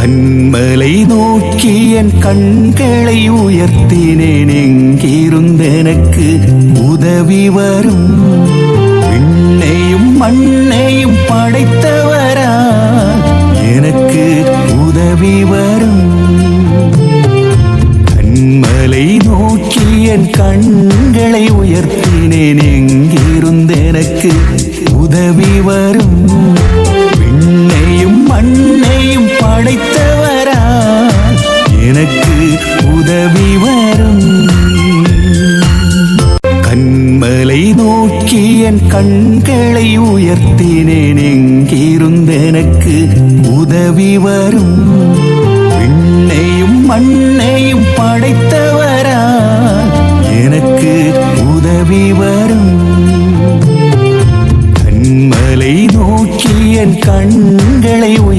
கண்மலை நோக்கி என் கண்களை உயர்த்தினேன். எங்கிருந்தெனக்கு உதவி வரும். விண்ணையும் மண்ணையும் படைத்தவரா? எனக்கு உதவி வரும். கண்மலை நோக்கி என் கண்களை உயர்த்தினேன். எங்கிருந்தெனக்கு உதவி வரும். எனக்கு உதவி வரும். கண்மலை நோக்கி என் கண்களை உயர்த்தினேன். எங்கிருந்தெனக்கு உதவி வரும். விண்ணையும் மண்ணையும் படைத்தவரா எனக்கு உதவி வரும். கண்மலை நோக்கி என் கண்களை உயர்த்தினேன்